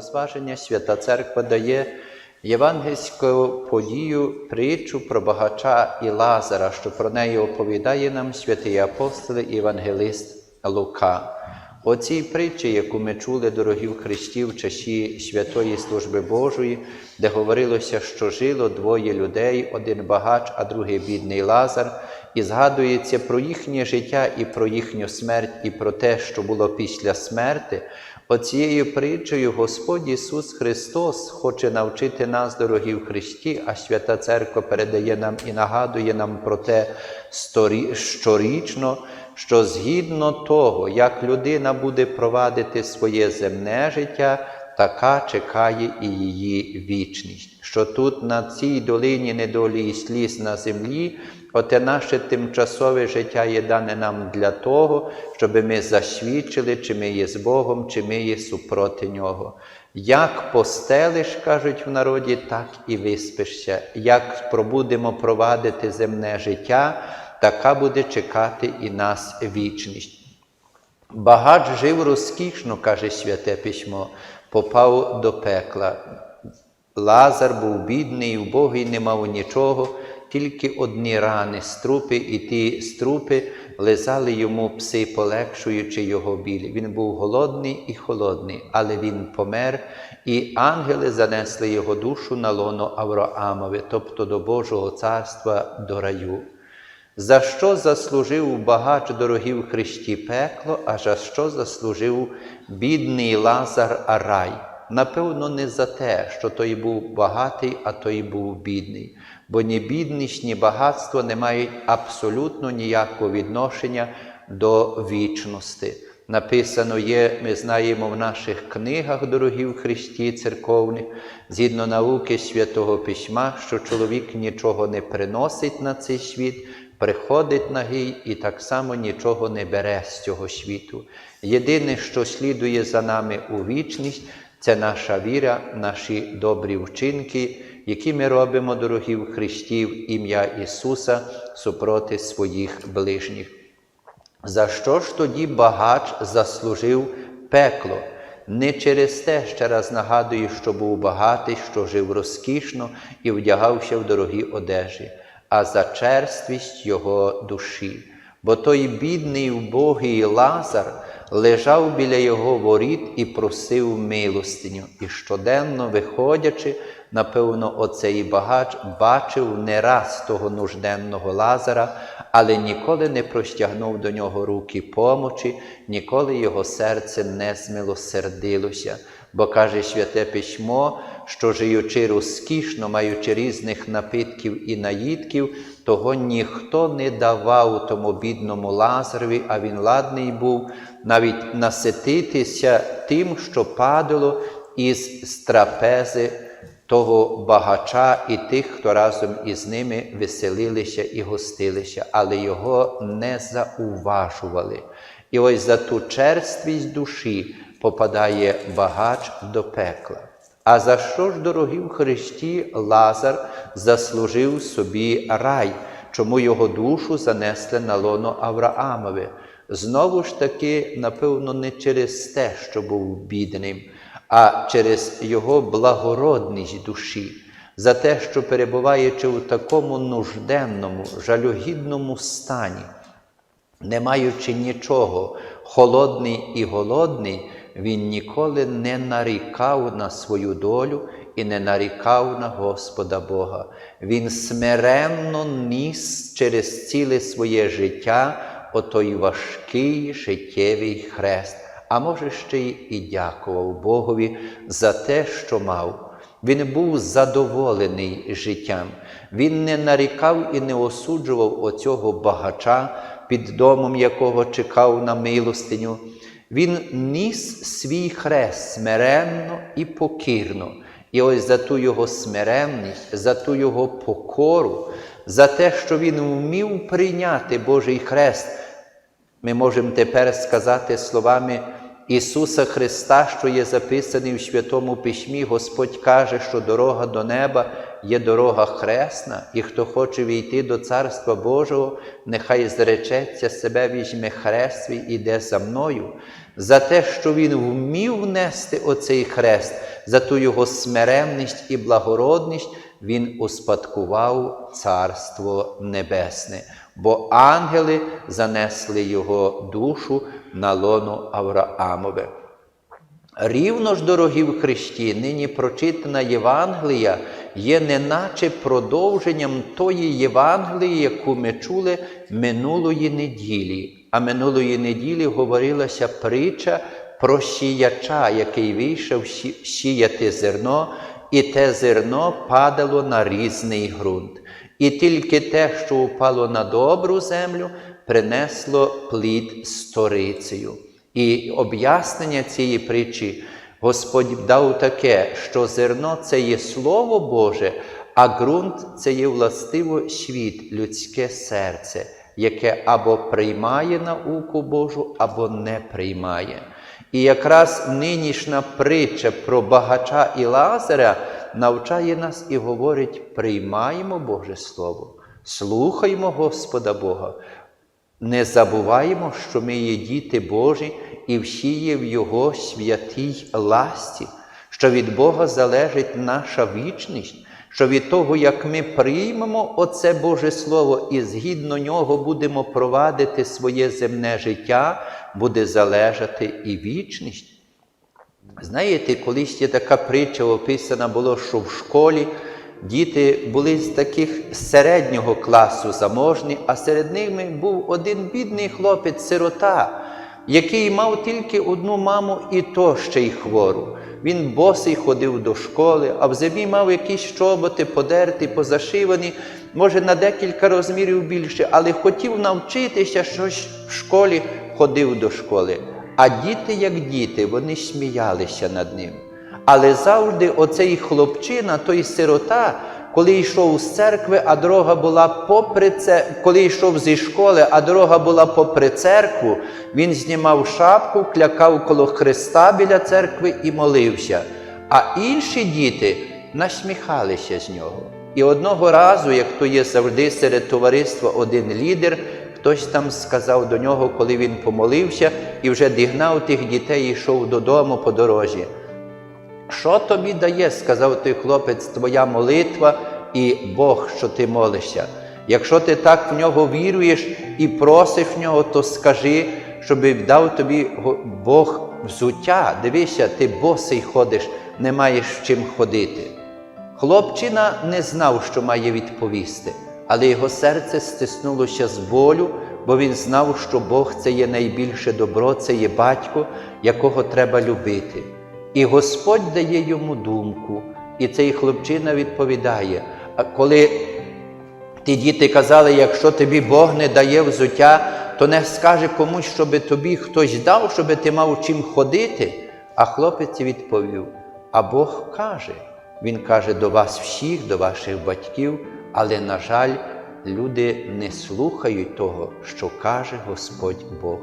розваження Свята Церква дає євангельську подію, притчу про багача і Лазара, що про неї оповідає нам святий апостол і євангелист Лука. У цій притчі, яку ми чули, дорогі в Христі, в часі святої служби Божої, де говорилося, що жило двоє людей, один багач, а другий бідний Лазар, і згадується про їхнє життя і про їхню смерть, і про те, що було після смерти. Оцією притчею Господь Ісус Христос хоче навчити нас, дорогі в Христі, а Свята Церква передає нам і нагадує нам про те щорічно, що згідно того, як людина буде провадити своє земне життя, така чекає і її вічність. Що тут на цій долині недолі і сліз на землі, оте наше тимчасове життя є дане нам для того, щоб ми засвідчили, чи ми є з Богом, чи ми є супроти Нього. Як постелиш, кажуть в народі, так і виспишся. Як пробудемо провадити земне життя, така буде чекати і нас вічність. Багач жив розкішно, каже святе письмо, попав до пекла. Лазар був бідний, убогий, не мав нічого, тільки одні рани, струпи, і ті струпи лизали йому пси, полегшуючи його біль. Він був голодний і холодний, але він помер, і ангели занесли його душу на лоно Авраамове, тобто до Божого царства, до раю. За що заслужив багач дорогів Христі пекло, а за що заслужив бідний Лазар рай? Напевно, не за те, що той був багатий, а той був бідний. Бо ні бідність, ні багатство не мають абсолютно ніякого відношення до вічності. Написано є, ми знаємо в наших книгах, дорогі в Христі церковних, згідно науки Святого Письма, що чоловік нічого не приносить на цей світ, приходить нагий і так само нічого не бере з цього світу. Єдине, що слідує за нами у вічність, це наша віра, наші добрі вчинки, які ми робимо, дорогі в Христі, в ім'я Ісуса супроти своїх ближніх. За що ж тоді багач заслужив пекло? Не через те, ще раз нагадую, що був багатий, що жив розкішно і вдягався в дорогі одежі, а за черствість його душі. Бо той бідний убогий Лазар лежав біля його воріт і просив милостиню, і щоденно виходячи, напевно, оцей багач бачив не раз того нужденного Лазара, але ніколи не простягнув до нього руки помочі, ніколи його серце не змилосердилося. Бо каже святе письмо, що живучи розкішно, маючи різних напитків і наїдків, того ніхто не давав тому бідному Лазарові, а він ладний був навіть насититися тим, що падало із трапези того багача і тих, хто разом із ними веселилися і гостилися, але його не зауважували. І ось за ту черствість душі попадає багач до пекла. А за що ж, дорогі в Христі, Лазар заслужив собі рай, чому його душу занесли на лоно Авраамове? Знову ж таки, напевно, не через те, що був бідним, а через його благородність душі, за те, що перебуваючи у такому нужденному, жалюгідному стані, не маючи нічого, холодний і голодний, він ніколи не нарікав на свою долю і не нарікав на Господа Бога. Він смиренно ніс через ціле своє життя отой важкий життєвий хрест, а може ще й і дякував Богові за те, що мав. Він був задоволений життям. Він не нарікав і не осуджував оцього багача, під домом якого чекав на милостиню. Він ніс свій хрест смиренно і покірно. І ось за ту його смиренність, за ту його покору, за те, що він вмів прийняти Божий хрест, ми можемо тепер сказати словами Ісуса Христа, що є записаний в Святому Письмі, Господь каже, що дорога до неба є дорога хресна, і хто хоче війти до Царства Божого, нехай зречеться себе, візьме хрест свій, іде за мною. За те, що він вмів нести оцей хрест, за ту його смиренність і благородність, він успадкував Царство Небесне, бо ангели занесли його душу на лоно Авраамове. Рівно ж, дорогі в Христі, нині прочитана Євангелія є неначе продовженням тої Євангелії, яку ми чули минулої неділі. А минулої неділі говорилася притча про сіяча, який вийшов сі- сіяти зерно, і те зерно падало на різний ґрунт. І тільки те, що упало на добру землю, принесло плід сторицею. І об'яснення цієї притчі Господь дав таке, що зерно це є Слово Боже, а ґрунт це є властиво світ, людське серце, яке або приймає науку Божу, або не приймає. І якраз нинішня притча про багача і Лазаря навчає нас і говорить: приймаємо Боже Слово, слухаймо Господа Бога, не забуваємо, що ми є діти Божі і всі є в Його святій ласті, що від Бога залежить наша вічність, що від того, як ми приймемо оце Боже Слово і згідно нього будемо провадити своє земне життя, буде залежати і вічність. Знаєте, колись є така притча описана було, що в школі діти були з таких середнього класу заможні, а серед ними був один бідний хлопець-сирота, який мав тільки одну маму і то ще й хвору. Він босий ходив до школи, а в зимі мав якісь чоботи подерті, позашивані, може на декілька розмірів більше, але хотів навчитися щось в школі, ходив до школи. А діти, як діти, вони сміялися над ним. Але завжди оцей хлопчина, той сирота, коли йшов з церкви, а дорога була попри це, коли йшов зі школи, а дорога була попри церкву, він знімав шапку, клякав коло Христа біля церкви і молився. А інші діти насміхалися з нього. І одного разу, як то є завжди серед товариства один лідер, хтось там сказав до нього, коли він помолився і вже дігнав тих дітей і йшов додому по дорозі. Що тобі дає, сказав той хлопець, твоя молитва і Бог, що ти молишся. Якщо ти так в нього віруєш і просиш в нього, то скажи, щоб дав тобі Бог взуття. Дивися, ти босий ходиш, не маєш чим ходити. Хлопчина не знав, що має відповісти, але його серце стиснулося з болю, бо він знав, що Бог це є найбільше добро, це є батько, якого треба любити. І Господь дає йому думку, і цей хлопчина відповідає: а коли ті діти казали, якщо тобі Бог не дає взуття, то не скаже комусь, щоб тобі хтось дав, щоб ти мав чим ходити. А хлопець відповів: А Бог каже, Він каже до вас всіх, до ваших батьків, але, на жаль, люди не слухають того, що каже Господь Бог.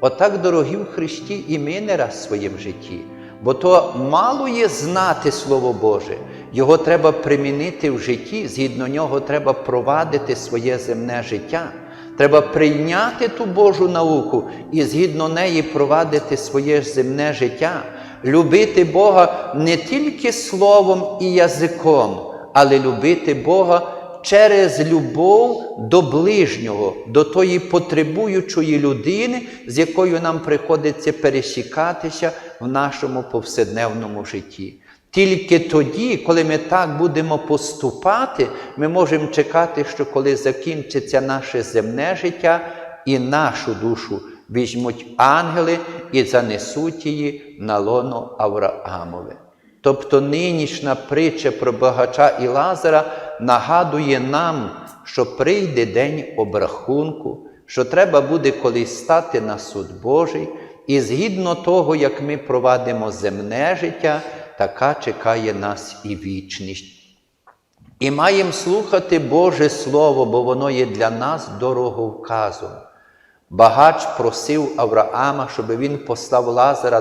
Отак, дорогі в Христі, і ми не раз в своєму житті. Бо то мало є знати Слово Боже, його треба примінити в житті, згідно нього треба провадити своє земне життя. Треба прийняти ту Божу науку і згідно неї провадити своє земне життя, любити Бога не тільки словом і язиком, але любити Бога через любов до ближнього, до тої потребуючої людини, з якою нам приходиться пересікатися в нашому повседневному житті. Тільки тоді, коли ми так будемо поступати, ми можемо чекати, що коли закінчиться наше земне життя і нашу душу візьмуть ангели і занесуть її на лоно Авраамове. Тобто нинішня притча про багача і Лазара нагадує нам, що прийде день обрахунку, що треба буде колись стати на суд Божий, і згідно того, як ми провадимо земне життя, така чекає нас і вічність. І маємо слухати Боже Слово, бо воно є для нас дороговказом. Багач просив Авраама, щоб він послав Лазара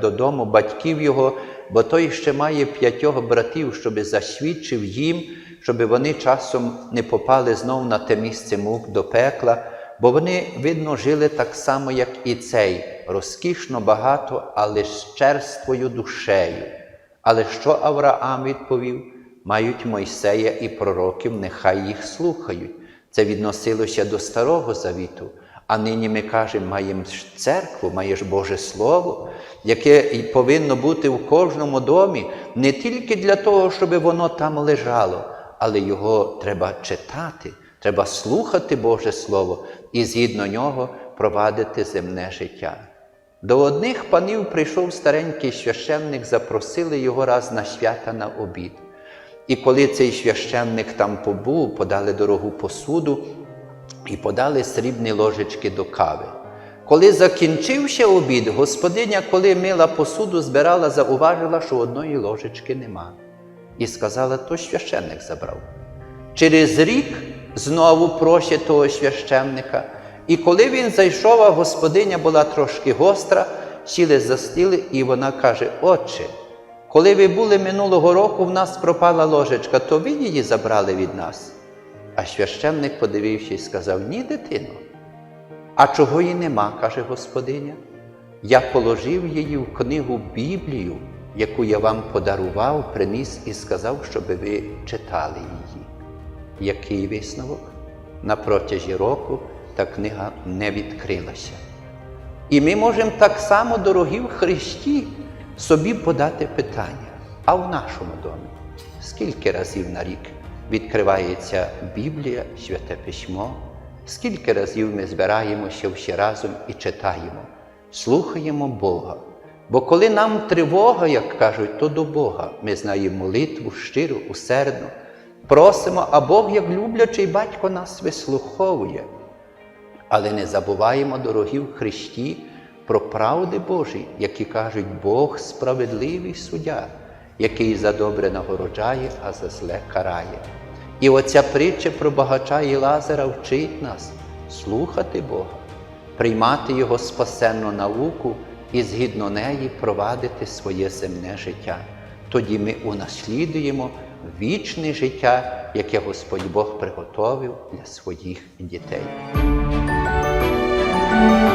додому батьків його, бо той ще має п'ятьох братів, щоби засвідчив їм, щоб вони часом не попали знов на те місце мук до пекла, бо вони, видно, жили так само, як і цей, розкішно багато, але з черствою душею. Але що Авраам відповів? Мають Мойсея і пророків, нехай їх слухають. Це відносилося до Старого Завіту. А нині ми кажемо, маємо церкву, маєш Боже Слово, яке повинно бути в кожному домі не тільки для того, щоб воно там лежало, але його треба читати, треба слухати Боже Слово і згідно нього провадити земне життя. До одних панів прийшов старенький священник, запросили його раз на свята на обід. І коли цей священник там побув, подали дорогу посуду і подали срібні ложечки до кави. Коли закінчився обід, господиня, коли мила посуду, збирала, зауважила, що одної ложечки нема. І сказала, то священник забрав. Через рік знову просять того священника. І коли він зайшов, а господиня була трошки гостра, сіли за стіл, і вона каже: Отче, коли ви були минулого року, в нас пропала ложечка, то ви її забрали від нас. А священник подивився і сказав: Ні, дитино. А чого її нема, каже господиня. Я положив її в книгу Біблію, яку я вам подарував, приніс і сказав, щоб ви читали її. Який висновок? На протязі року та книга не відкрилася. І ми можемо так само, дорогі в Христі, собі подати питання, а в нашому домі скільки разів на рік відкривається Біблія, Святе Письмо, скільки разів ми збираємося всі разом і читаємо, слухаємо Бога. Бо коли нам тривога, як кажуть, то до Бога ми знаємо молитву щиру, усердну, просимо, а Бог, як люблячий батько, нас вислуховує. Але не забуваємо, дорогі в Христі, про правди Божі, які кажуть, Бог справедливий суддя, який за добре нагороджає, а за зле карає. І оця притча про багача і Лазара вчить нас слухати Бога, приймати Його спасенну науку і згідно неї провадити своє земне життя. Тоді ми унаслідуємо вічне життя, яке Господь Бог приготовив для своїх дітей. thank you